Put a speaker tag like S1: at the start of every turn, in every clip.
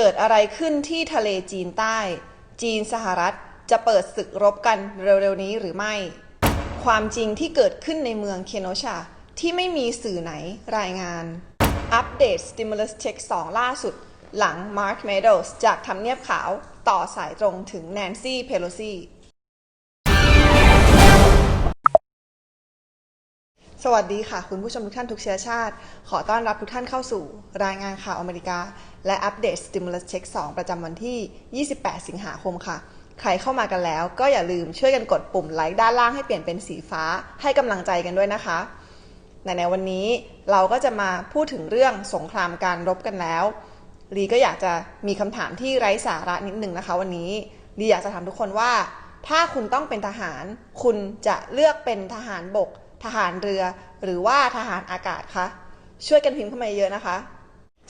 S1: เกิดอะไรขึ้นที่ทะเลจีนใต้ จีนสหรัฐจะเปิดศึกรบกันเร็วๆนี้หรือไม่ ความจริงที่เกิดขึ้นในเมืองเคโนชา ที่ไม่มีสื่อไหนรายงาน อัปเดต stimulus check 2 ล่าสุด หลัง Mark Meadows จากทำเนียบขาวต่อสายตรงถึง Nancy Pelosi สวัสดีค่ะ คุณผู้ชมทุกท่านทุกเชื้อชาติ ขอต้อนรับทุกท่านเข้าสู่รายงานข่าวอเมริกา และอัปเดต Stimulus Check 2 ประจำวันที่ 28 สิงหาคมค่ะ ใครเข้ามากันแล้วก็อย่าลืมช่วยกันกดปุ่มไลค์ด้านล่างให้เปลี่ยนเป็นสีฟ้าให้กำลังใจกันด้วยนะคะในในวันนี้เราก็จะมาพูดถึงเรื่องสงครามการรบกันแล้วลีก็อยากจะมีคำถามที่ไร้สาระนิดหนึ่งนะคะ วันนี้ลีอยากจะถามทุกคนว่า ถ้าคุณต้องเป็นทหาร คุณจะเลือกเป็นทหารบก ทหารเรือ หรือว่าทหารอากาศคะ ช่วยกันพิมพ์เข้ามาเยอะนะคะ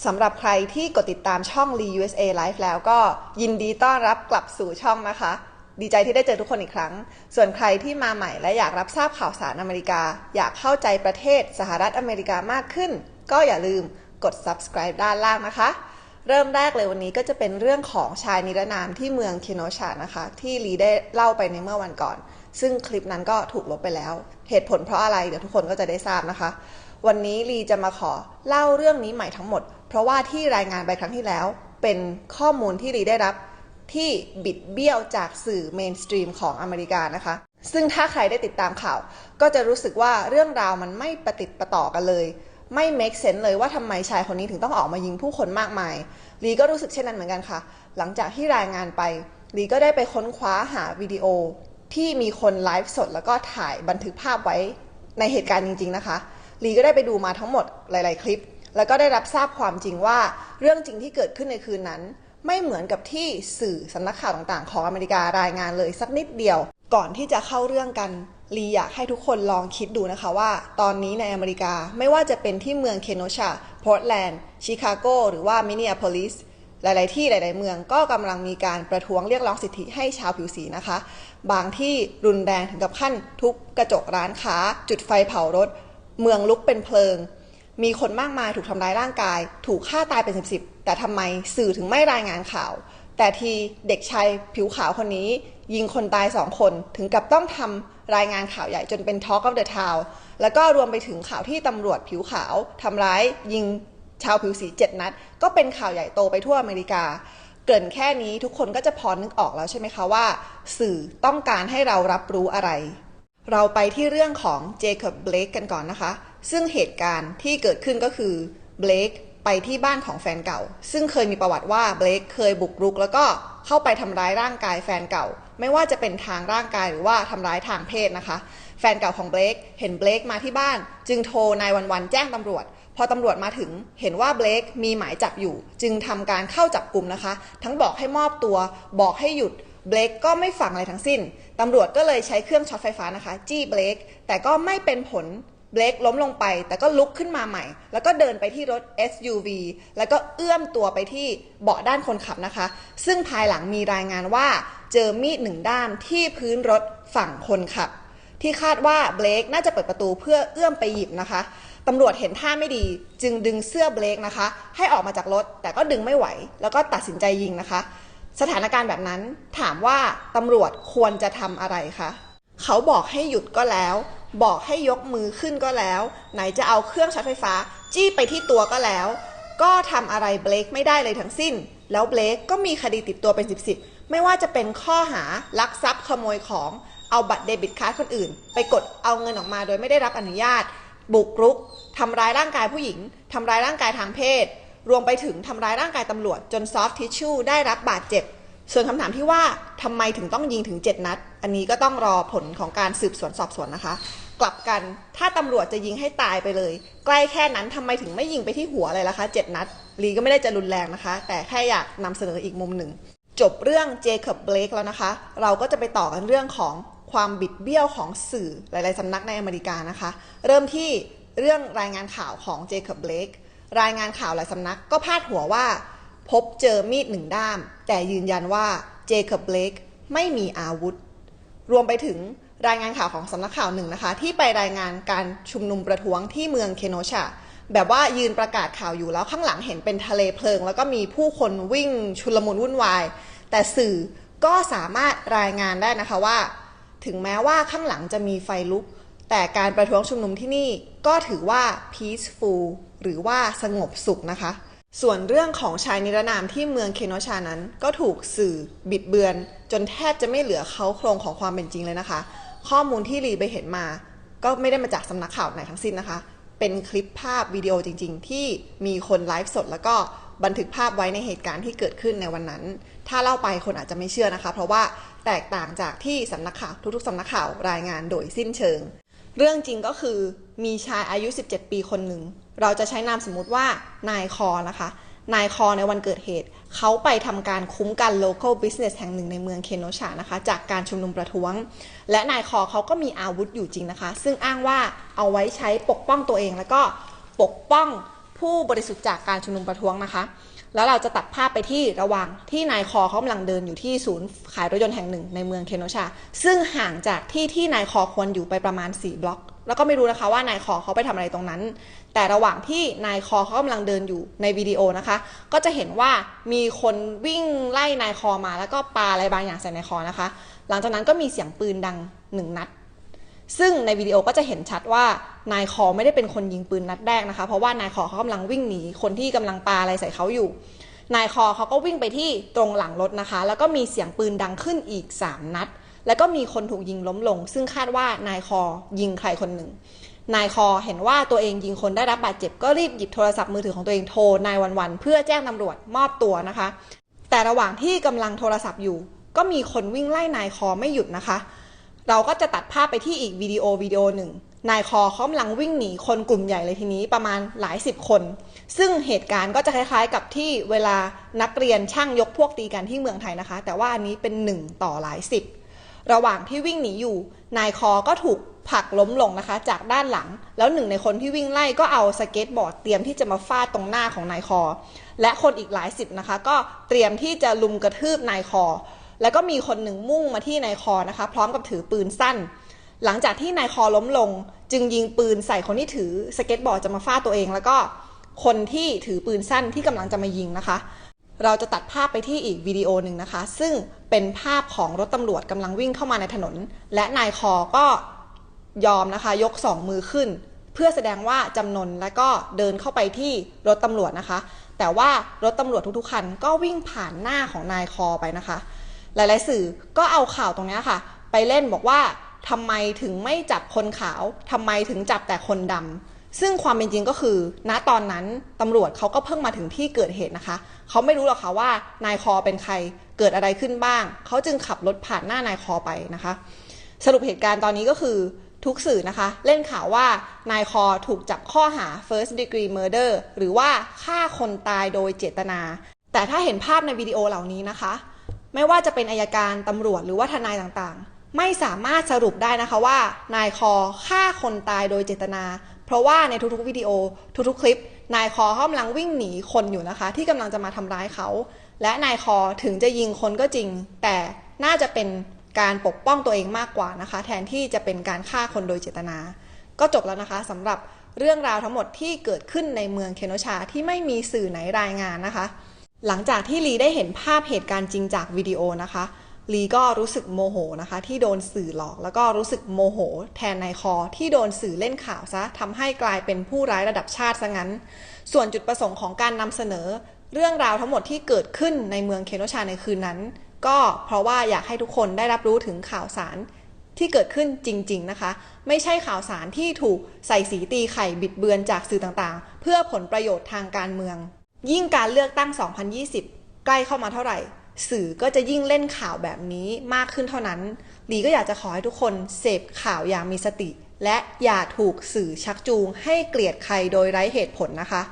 S1: สำหรับใครที่กดติดตามช่อง Lee USA Live แล้วก็ยินดีต้อนรับกลับสู่ช่องนะคะ ดีใจที่ได้เจอทุกคนอีกครั้ง ส่วนใครที่มาใหม่และอยากรับทราบข่าวสารอเมริกา อยากเข้าใจประเทศสหรัฐอเมริกามากขึ้น ก็อย่าลืมกด subscribe ด้านล่างนะคะ เริ่มแรกเลยวันนี้ก็จะเป็นเรื่องของชายนิรนามที่เมืองเคโนชานะคะ ที่ลีได้เล่าไปในเมื่อวันก่อน ซึ่งคลิปนั้นก็ถูกลบไปแล้ว เหตุผลเพราะอะไรเดี๋ยวทุกคนก็จะได้ทราบนะคะ วันนี้ลีจะมาขอเล่าเรื่องนี้ใหม่ทั้งหมด เพราะว่าที่รายงานไปครั้งที่แล้ว เป็นข้อมูลที่ลีได้รับที่บิดเบี้ยวจากสื่อเมนสตรีมของอเมริกานะคะ ซึ่งถ้าใครได้ติดตามข่าว ก็จะรู้สึกว่าเรื่องราวมันไม่ประติดประต่อกันเลย ไม่ make sense เลยว่าทำไมชายคนนี้ถึงต้องออกมายิงผู้คนมากมายลีก็รู้สึกเช่นนั้นเหมือนกันค่ะ หลังจากที่รายงานไปลีก็ได้ไปค้นคว้าหาวิดีโอ ที่มีคนไลฟ์สดแล้วก็ถ่ายบันทึกภาพไว้ในเหตุการณ์จริง ๆ นะคะ ลีก็ได้ไปดูมาทั้งหมดหลาย ๆ คลิป แล้วก็ได้รับทราบความจริงว่าเรื่องจริงที่เกิดขึ้นในคืนนั้น ไม่เหมือนกับที่สื่อสำนักข่าวต่าง ๆ ของอเมริการายงานเลยสักนิดเดียว ก่อนที่จะเข้าเรื่องกันลีอยากให้ทุกคนลองคิดดูนะคะว่า ตอนนี้ในอเมริกาไม่ว่าจะเป็นที่เมืองเคนโนชา พอร์ตแลนด์ ชิคาโก หรือว่ามินนิอาโพลิส หลาย ๆ ที่หลาย ๆ เมืองก็กำลังมีการประท้วงเรียกร้องสิทธิให้ชาวผิวสีนะคะ บางที่รุนแรงถึงกับขั้นทุบกระจกร้านค้า จุดไฟเผารถ เมืองลุกเป็นเพลิง มีคนมากมายถูกทำร้ายร่างกาย ถูกฆ่าตายเป็นสิบสิบแต่ทำไมสื่อถึงไม่รายงานข่าว แต่ทีเด็กชายผิวขาวคนนี้ ยิงคนตายสองคนถึงกับต้องทำรายงานข่าวใหญ่จนเป็น Talk of the Town แล้วก็รวมไปถึงข่าวที่ตำรวจผิวขาวทำร้ายยิงชาวผิวสีเจ็ดนัด ก็เป็นข่าวใหญ่โตไปทั่วอเมริกา เกินแค่นี้ทุกคนก็จะพอนึกออกแล้วใช่ไหมคะว่า สื่อต้องการให้เรารับรู้อะไร เราไปที่เรื่องของเจคอบเบลกกันก่อนนะคะ ซึ่งเหตุการณ์ที่เกิดขึ้นก็คือเบลกไปที่บ้านของแฟนเก่า ซึ่งเคยมีประวัติว่าเบลกเคยบุกรุก แล้วก็เข้าไปทำร้ายร่างกายแฟนเก่า ไม่ว่าจะเป็นทางร่างกายหรือว่าทำร้ายทางเพศนะคะ แฟนเก่าของเบลกเห็นเบลกมาที่บ้าน จึงโทรนายวันวันๆแจ้งตำรวจ พอตำรวจมาถึงเห็นว่าเบลกมีหมายจับอยู่ จึงทำการเข้าจับกลุ่มนะคะ ทั้งบอกให้มอบตัวบอกให้หยุดเบลกก็ไม่ฟังอะไรทั้งสิ้นตำรวจก็เลยใช้เครื่องช็อตไฟฟ้านะคะ จี้เบลกแต่ก็ไม่เป็นผลเบลกล้มลงไป แต่ก็ลุกขึ้นมาใหม่ แล้วก็เดินไปที่รถ SUV แล้วก็เอื้อมตัวไปที่เบาะด้านคนขับนะคะ ซึ่งภายหลังมีรายงานว่าเจอมีดหนึ่งด้ามที่พื้นรถฝั่งคนขับ ที่คาดว่าเบลกน่าจะเปิดประตูเพื่อเอื้อมไปหยิบนะคะ ตำรวจเห็นท่าไม่ดี จึงดึงเสื้อเบลกนะคะ ให้ออกมาจากรถ แต่ก็ดึงไม่ไหว แล้วก็ตัดสินใจยิงนะคะ สถานการณ์แบบนั้นถามว่าตำรวจควรจะทำอะไรคะเขาบอกให้หยุดก็แล้ว บอกให้ยกมือขึ้นก็แล้ว ไหนจะเอาเครื่องช็อตไฟฟ้า จี้ไปที่ตัวก็แล้ว ก็ทำอะไรเบลกไม่ได้เลยทั้งสิ้น แล้วเบลกก็มีคดีติดตัวเป็นสิบสิบไม่ว่าจะเป็นข้อหาลักทรัพย์ขโมยของเอาบัตรเดบิตการ์ดคนอื่น ไปกดเอาเงินออกมาโดยไม่ได้รับอนุญาต บุกรุกทำร้ายร่างกายผู้หญิงทำร้ายร่างกายทางเพศ รวมไปถึงทำร้ายร่างกายตำรวจ จนซอฟทิชชู่ได้รับบาดเจ็บ ส่วนคำถามที่ว่าทำไมถึงต้องยิงถึง 7 นัด อันนี้ก็ต้องรอผลของการสืบสวนสอบสวนนะคะ กลับกันถ้าตำรวจจะยิงให้ตายไปเลย ใกล้แค่นั้นทำไมถึงไม่ยิงไปที่หัวเลยล่ะคะ 7 นัดลีก็ไม่ได้จะรุนแรงนะคะ แต่แค่อยากนำเสนออีกมุมหนึ่งจบเรื่องเจคอบเบลกแล้วนะคะ เราก็จะไปต่อกันเรื่องของ ความบิดเบี้ยวของสื่อหลาย ๆ สำนักในอเมริกานะคะ เริ่มที่เรื่องรายงานข่าวของเจคอบเบลกรายงานข่าวหลายสำนักก็พาดหัวว่า พบเจอมีดหนึ่งด้าม แต่ยืนยันว่าเจคอบเบลกไม่มีอาวุธ รวมไปถึงรายงานข่าวของสำนักข่าวหนึ่งนะคะ ที่ไปรายงานการชุมนุมประท้วงที่เมืองเคโนชาแบบว่ายืนประกาศข่าวอยู่แล้วข้างหลังเห็นเป็นทะเลเพลิง แล้วก็มีผู้คนวิ่งชุลมุนวุ่นวาย แต่สื่อก็สามารถรายงานได้นะคะว่า ถึงแม้ว่าข้างหลังจะมีไฟลุก แต่การประท้วงชุมนุมที่นี่ก็ถือว่า peaceful หรือว่าสงบสุขนะคะ ส่วนเรื่องของชายนิรนามที่เมืองเคโนชานั้น ก็ถูกสื่อบิดเบือน จนแทบจะไม่เหลือเขาโครงของความเป็นจริงเลยนะคะ ข้อมูลที่รีไปเห็นมา ก็ไม่ได้มาจากสำนักข่าวไหนทั้งสิ้นนะคะ เป็นคลิปภาพวิดีโอจริง ๆ ที่มีคนไลฟ์สดแล้วก็ บันทึกภาพไว้ในเหตุการณ์ที่เกิดขึ้นในวันนั้น ถ้าเล่าไปคนอาจจะไม่เชื่อนะคะ เพราะว่าแตกต่างจากที่สำนักข่าวทุกๆสำนักข่าวรายงานโดยสิ้นเชิง เรื่องจริงก็คือมีชายอายุ 17 ปีคนหนึ่ง เราจะใช้นามสมมุติว่านายคอนะคะ นายคอในวันเกิดเหตุ เขาไปทำการคุ้มกัน local business แห่งหนึ่งในเมืองเคนโนชานะคะ จากการชุมนุมประท้วง และนายคอเขาก็มีอาวุธอยู่จริงนะคะ ซึ่งอ้างว่าเอาไว้ใช้ปกป้องตัวเองแล้วก็ปกป้อง ผู้บริสุทธิ์จากการชุมนุมประท้วงนะคะ แล้วเราจะตัดภาพไปที่ระหว่างที่นายคอเขากำลังเดินอยู่ที่ศูนย์ขายรถยนต์แห่งหนึ่งในเมืองเคนโนชา ซึ่งห่างจากที่ที่นายคอควรอยู่ไปประมาณ 4 บล็อก แล้วก็ไม่รู้นะคะว่านายคอเขาไปทำอะไรตรงนั้น แต่ระหว่างที่นายคอเขากำลังเดินอยู่ในวิดีโอนะคะ ก็จะเห็นว่ามีคนวิ่งไล่นายคอมา แล้วก็ปาอะไรบางอย่างใส่นายคอนะคะ หลังจากนั้นก็มีเสียงปืนดังหนึ่งนัด ซึ่งในวิดีโอก็จะเห็นชัดว่านายคอไม่ได้เป็นคนยิงปืนนัดแรกนะคะ เพราะว่านายคอเขากำลังวิ่งหนีคนที่กำลังปาอะไรใส่เขาอยู่ นายคอเขาก็วิ่งไปที่ตรงหลังรถนะคะ แล้วก็มีเสียงปืนดังขึ้นอีก 3 นัด แล้วก็มีคนถูกยิงล้มลง ซึ่งคาดว่านายคอยิงใครคนหนึ่ง นายคอเห็นว่าตัวเองยิงคนได้รับบาดเจ็บก็รีบหยิบโทรศัพท์มือถือของตัวเองโทรนายวันวันเพื่อแจ้งตำรวจมอบตัวนะคะ แต่ระหว่างที่กำลังโทรศัพท์อยู่ ก็มีคนวิ่งไล่นายคอไม่หยุดนะคะ เราก็จะตัดภาพไปที่อีกวิดีโอวิดีโอหนึ่ง นายคอเขากำลังวิ่งหนีคนกลุ่มใหญ่เลยทีนี้ประมาณหลายสิบคน ซึ่งเหตุการณ์ก็จะคล้ายๆ กับที่เวลานักเรียนช่างยกพวกตีกันที่เมืองไทยนะคะ แต่ว่าอันนี้เป็นหนึ่งต่อหลายสิบระหว่างที่วิ่งหนีอยู่ นายคอก็ถูกผลักล้มลงนะคะ จากด้านหลัง แล้วหนึ่งในคนที่วิ่งไล่ก็เอาสเก็ตบอร์ดเตรียมที่จะมาฟาดตรงหน้าของนายคอ และคนอีกหลายสิบนะคะ ก็เตรียมที่จะลุมกระทืบนายคอ แล้วก็มีคนหนึ่งมุ่งมาที่นายคอนะคะ พร้อมกับถือปืนสั้น หลังจากที่นายคอล้มลง จึงยิงปืนใส่คนที่ถือสเก็ตบอร์ดจะมาฟาดตัวเอง แล้วก็คนที่ถือปืนสั้นที่กำลังจะมายิงนะคะ เราจะตัดภาพไปที่อีกวิดีโอหนึ่งนะคะ ซึ่งเป็นภาพของรถตำรวจกำลังวิ่งเข้ามาในถนน และนายคอก็ยอมนะคะ ยกสองมือขึ้น เพื่อแสดงว่าจำนนและก็เดินเข้าไปที่รถตำรวจนะคะ แต่ว่ารถตำรวจทุกๆคันก็วิ่งผ่านหน้าของนายคอไปนะคะ หลาย ๆ สื่อก็เอาข่าวตรงนี้ค่ะ ไปเล่นบอกว่าทำไมถึงไม่จับคนขาวทำไมถึงจับแต่คนดำซึ่งความเป็นจริงก็คือ ณตอนนั้นตำรวจเขาก็เพิ่งมาถึงที่เกิดเหตุนะคะ เขาไม่รู้หรอกค่ะว่านายคอเป็นใครเกิดอะไรขึ้นบ้าง เขาจึงขับรถผ่านหน้านายคอไปนะคะ สรุปเหตุการณ์ตอนนี้ก็คือทุกสื่อนะคะ เล่นข่าวว่านายคอถูกจับข้อหา first degree murder หรือว่าฆ่าคนตายโดยเจตนา แต่ถ้าเห็นภาพในวิดีโอเหล่านี้นะคะ ไม่ว่าจะเป็นอายการตำรวจหรือว่าทนายต่างๆ ไม่สามารถสรุปได้นะคะว่านายคอฆ่าคนตายโดยเจตนา เพราะว่าในทุกๆวิดีโอทุกๆคลิป นายคอกำลังวิ่งหนีคนอยู่นะคะ ที่กำลังจะมาทำร้ายเขา และนายคอถึงจะยิงคนก็จริง แต่น่าจะเป็นการปกป้องตัวเองมากกว่านะคะ แทนที่จะเป็นการฆ่าคนโดยเจตนา ก็จบแล้วนะคะสำหรับเรื่องราวทั้งหมดที่เกิดขึ้นในเมืองเคโนชาที่ไม่มีสื่อไหนรายงานนะคะ หลังจากที่ลีได้เห็นภาพเหตุการณ์จริงจากวิดีโอนะคะลีก็รู้สึกโมโหนะคะ ที่โดนสื่อหลอก แล้วก็รู้สึกโมโห แทนนายคอที่โดนสื่อเล่นข่าวซะทำให้กลายเป็นผู้ร้ายระดับชาติซะงั้น ส่วนจุดประสงค์ของการนำเสนอ เรื่องราวทั้งหมดที่เกิดขึ้นในเมืองเคโนชาในคืนนั้น ก็เพราะว่าอยากให้ทุกคนได้รับรู้ถึงข่าวสารที่เกิดขึ้นจริง ๆนะคะ ไม่ใช่ข่าวสารที่ถูกใส่สีตีไข่บิดเบือนจากสื่อต่างๆ เพื่อผลประโยชน์ทางการเมือง ยิ่งการเลือกตั้ง 2020 ใกล้เข้ามาเท่าไหร่ สื่อก็จะยิ่งเล่นข่าวแบบนี้มากขึ้นเท่านั้นลีก็อยากจะขอให้ทุกคนเสพข่าวอย่างมีสติ และอย่าถูกสื่อชักจูง ให้เกลียดใครโดยไร้เหตุผลนะคะ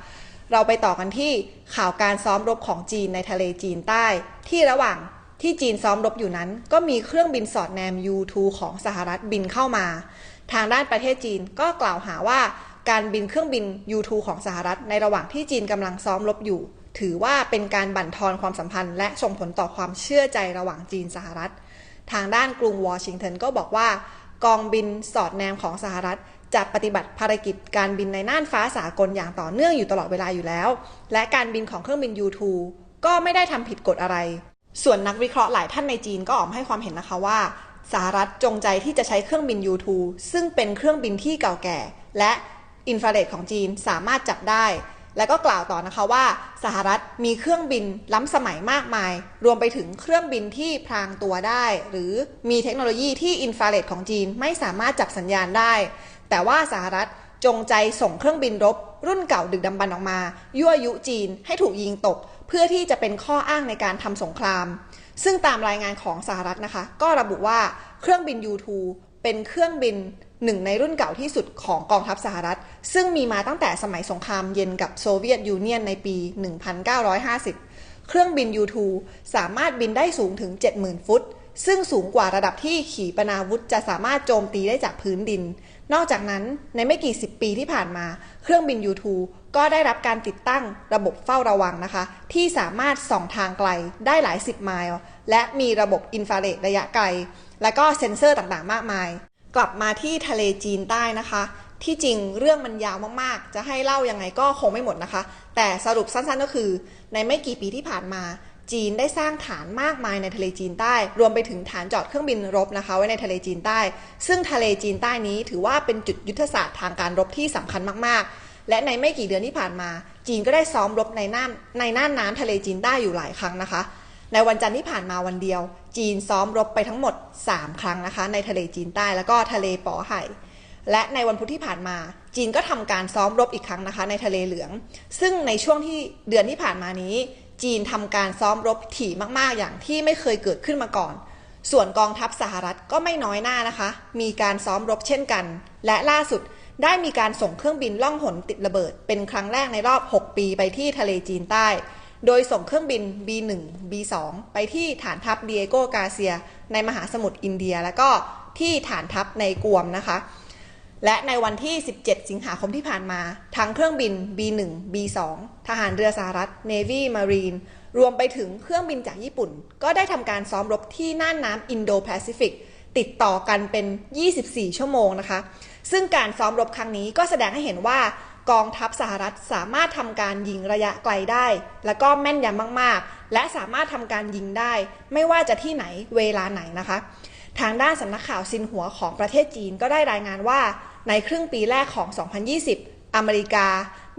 S1: เราไปต่อกันที่ข่าวการซ้อมรบของจีนในทะเลจีนใต้ ที่ระหว่างที่จีนซ้อมรบอยู่นั้น ก็มีเครื่องบินสอดแนม U2 ของสหรัฐบินเข้ามา ทางด้านประเทศจีนก็กล่าวหาว่า การบินเครื่องบิน U2 ของสหรัฐ ในระหว่างที่จีนกำลังซ้อมรบอยู่ ถือว่าเป็นการบั่นทอนความสัมพันธ์ และส่งผลต่อความเชื่อใจระหว่างจีนสหรัฐ ทางด้านกรุงวอชิงตันก็บอกว่า กองบินสอดแนมของสหรัฐจะปฏิบัติภารกิจการบินในน่านฟ้าสากลอย่างต่อเนื่องอยู่ตลอดเวลาอยู่แล้ว และการบินของเครื่องบิน U2 ก็ไม่ได้ทำผิดกฎอะไร ส่วนนักวิเคราะห์หลายท่านในจีนก็ออกมให้ความเห็นนะคะว่าสหรัฐจงใจที่จะใช้เครื่องบิน U2 ซึ่งเป็นเครื่องบินที่เก่าแก่ และ อินฟราเรดของจีนสามารถจับได้ และก็กล่าวต่อนะคะว่า สหรัฐมีเครื่องบินล้ำสมัยมากมาย รวมไปถึงเครื่องบินที่พรางตัวได้ หรือมีเทคโนโลยีที่อินฟราเรดของจีนไม่สามารถจับสัญญาณได้ แต่ว่าสหรัฐจงใจส่งเครื่องบินรบ รุ่นเก่าดึกดำบรรพ์ออกมา ยั่วยุจีนให้ถูกยิงตก เพื่อที่จะเป็นข้ออ้างในการทำสงคราม ซึ่งตามรายงานของสหรัฐนะคะ ก็ระบุว่าเครื่องบิน U2 เป็นเครื่องบิน หนึ่งในรุ่นเก่าที่สุดของกองทัพสหรัฐ ซึ่งมีมาตั้งแต่สมัยสงครามเย็นกับโซเวียตยูเนียนในปี 1950 เครื่องบิน U2 สามารถบินได้สูงถึง 70,000 ฟุต ซึ่งสูงกว่าระดับที่ขีปนาวุธจะสามารถโจมตีได้จากพื้นดิน นอกจากนั้นในไม่กี่สิบปีที่ผ่านมา เครื่องบิน U2 ก็ได้รับการติดตั้งระบบเฝ้าระวังนะคะ ที่สามารถส่องทางไกลได้หลายสิบไมล์และมีระบบอินฟราเรดระยะไกล และก็เซ็นเซอร์ต่างๆ มากมาย กลับมาที่ทะเลจีนใต้นะคะ ที่จริงเรื่องมันยาวมากๆ จะให้เล่ายังไงก็คงไม่หมดนะคะ แต่สรุปสั้นๆก็คือ ในไม่กี่ปีที่ผ่านมา จีนได้สร้างฐานมากมายในทะเลจีนใต้ รวมไปถึงฐานจอดเครื่องบินรบนะคะ ไว้ในทะเลจีนใต้ ซึ่งทะเลจีนใต้นี้ถือว่าเป็นจุดยุทธศาสตร์ทางการรบที่สำคัญมากๆ และในไม่กี่เดือนที่ผ่านมา จีนก็ได้ซ้อมรบในน่านในน่านน้ำทะเลจีนใต้อยู่หลายครั้งนะคะ ในวันจันทร์ที่ผ่านมาวันเดียว จีนซ้อมรบไปทั้งหมด 3 ครั้งนะคะ ในทะเลจีนใต้แล้วก็ทะเลป๋อไห่และในวันพุธที่ผ่านมา จีนก็ทำการซ้อมรบอีกครั้งนะคะ ในทะเลเหลือง ซึ่งในช่วงที่เดือนที่ผ่านมานี้ จีนทำการซ้อมรบถี่มากๆ อย่างที่ไม่เคยเกิดขึ้นมาก่อน ส่วนกองทัพสหรัฐก็ไม่น้อยหน้านะคะ มีการซ้อมรบเช่นกัน และล่าสุดได้มีการส่งเครื่องบินล่องหนติดระเบิด เป็นครั้งแรกในรอบ 6 ปีไปที่ทะเลจีนใต้ โดยส่งเครื่องบิน B1 B2 ไปที่ฐานทัพเดียโกกาเซีย ในมหาสมุทรอินเดีย และก็ที่ฐานทัพในกวมนะคะ และในวันที่ 17 สิงหาคมที่ผ่านมา ทั้งเครื่องบิน B1 B2 ทหารเรือสหรัฐ Navy Marine รวมไปถึงเครื่องบินจากญี่ปุ่น ก็ได้ทำการซ้อมรบที่น่านน้ำอินโดแปซิฟิกติดต่อกันเป็น 24 ชั่วโมงนะคะ ซึ่งการซ้อมรบครั้งนี้ก็แสดงให้เห็นว่า กองทัพสหรัฐสามารถทำการยิงระยะไกลได้ และก็แม่นยำมากๆ และสามารถทำการยิงได้ ไม่ว่าจะที่ไหนเวลาไหนนะคะ ทางด้านสำนักข่าวซินหัวของประเทศจีนก็ได้รายงานว่า ในครึ่งปีแรกของ 2020 อเมริกา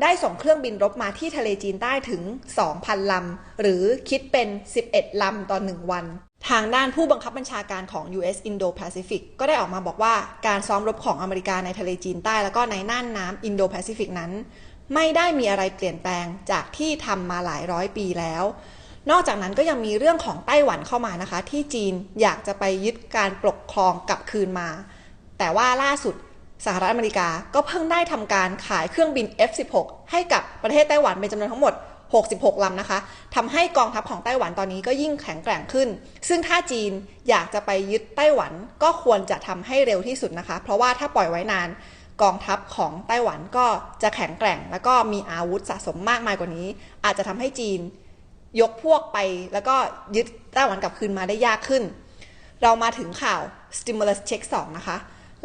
S1: ได้ส่งเครื่องบินรบมาที่ทะเลจีนใต้ถึง 2,000 ลำ หรือคิดเป็น 11 ลำต่อ 1 วัน ทางด้านผู้บังคับบัญชาการของ US Indo-Pacific ก็ได้ออกมาบอกว่าการซ้อมรบของอเมริกาในทะเลจีนใต้แล้วก็ในน่านน้ำ Indo-Pacific นั้น ไม่ได้มีอะไรเปลี่ยนแปลงจากที่ทำมาหลายร้อยปีแล้ว นอกจากนั้นก็ยังมีเรื่องของไต้หวันเข้ามานะคะ ที่จีนอยากจะไปยึดการปกครองกลับคืนมา แต่ว่าล่าสุดสหรัฐอเมริกาก็เพิ่งได้ทำการขายเครื่องบิน F16 ให้กับประเทศไต้หวันเป็นจำนวนทั้งหมด 66 ลำนะคะทำให้กองทัพของไต้หวันตอนนี้ก็ยิ่งแข็งแกร่งขึ้น ซึ่งถ้าจีนอยากจะไปยึดไต้หวันก็ควรจะทำให้เร็วที่สุดนะคะ เพราะว่าถ้าปล่อยไว้นานกองทัพของไต้หวันก็จะแข็งแกร่ง แล้วก็มีอาวุธสะสมมากมายกว่านี้ อาจจะทำให้จีนยกพวกไปแล้วก็ยึดไต้หวันกลับคืนมาได้ยากขึ้น เรามาถึงข่าว stimulus check 2 นะคะ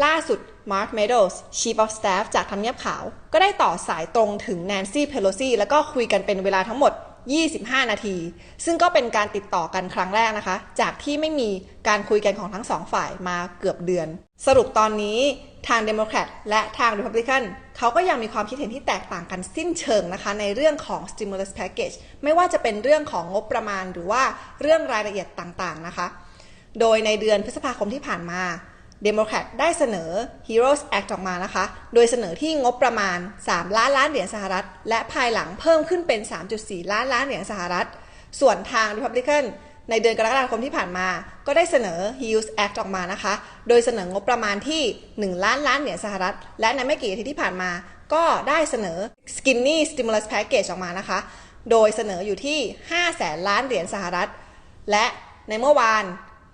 S1: ล่าสุด Mark Meadows Chief of Staff จากทำเนียบขาว ก็ได้ต่อสายตรงถึง Nancy Pelosi แล้วก็คุยกันเป็นเวลาทั้งหมด 25 นาที ซึ่งก็เป็นการติดต่อกันครั้งแรกนะคะ จากที่ไม่มีการคุยกันของทั้งสองฝ่ายมาเกือบเดือน สรุปตอนนี้ทาง Democrat และทาง Republican เขาก็ยังมีความคิดเห็นที่แตกต่างกันสิ้นเชิงนะคะ ในเรื่องของ stimulus package ไม่ว่าจะเป็นเรื่องของงบประมาณหรือว่าเรื่องรายละเอียดต่างๆนะคะ โดยในเดือนพฤษภาคมที่ผ่านมา เดโมแครตได้เสนอ Heroes Act ออกมานะคะ โดยเสนอที่งบประมาณ 3 ล้านล้านเหรียญสหรัฐ และภายหลังเพิ่มขึ้นเป็น 3.4 ล้านล้านเหรียญสหรัฐ ส่วนทาง Republican ในเดือนกรกฎาคมที่ผ่านมา ก็ได้เสนอ Hughes Act ออกมานะคะ โดยเสนองบประมาณที่ 1 ล้านล้านเหรียญสหรัฐ และในไม่กี่อาทิตย์ที่ผ่านมา ก็ได้เสนอ Skinny Stimulus Package ออกมานะคะ โดยเสนออยู่ที่ 5 แสนล้านเหรียญสหรัฐ และในเมื่อวาน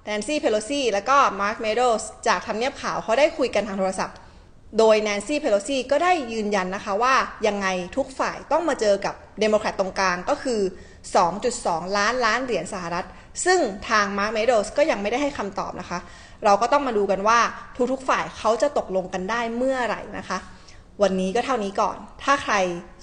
S1: แนนซี่เพโลซีและก็มาร์คเมโดสจากทำเนียบขาวเขาได้คุยกันทางโทรศัพท์ โดยแนนซี่เพโลซีก็ได้ยืนยันนะคะว่ายังไงทุกฝ่ายต้องมาเจอกับเดโมแครตตรงกลางก็คือ 2.2 ล้านล้านเหรียญสหรัฐ ซึ่งทางมาร์คเมโดสก็ยังไม่ได้ให้คำตอบนะคะ เราก็ต้องมาดูกันว่าทุกๆฝ่ายเขาจะตกลงกันได้เมื่อไหร่นะคะวันนี้ก็เท่านี้ก่อน ถ้าใคร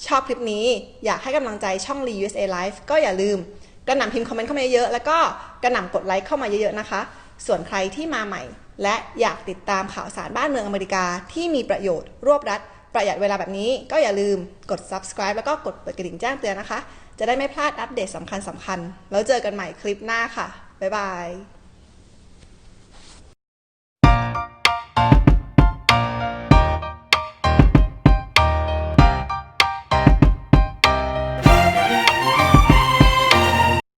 S1: ชอบคลิปนี้อยากให้กำลังใจช่อง Lee USA Live ก็อย่าลืม กระหน่ำพิมพ์คอมเมนต์เข้ามาเยอะๆแล้วก็กระหน่ำกดไลค์เข้ามาเยอะๆนะคะ ส่วนใครที่มาใหม่ และอยากติดตามข่าวสารบ้านเมืองอเมริกาที่มีประโยชน์รวบรัดประหยัดเวลาแบบนี้ก็อย่าลืมกด subscribe แล้วก็กดเปิดกระดิ่งแจ้งเตือนนะคะ จะได้ไม่พลาดอัปเดตสำคัญๆแล้วเจอกันใหม่คลิปหน้าค่ะ บ๊ายบาย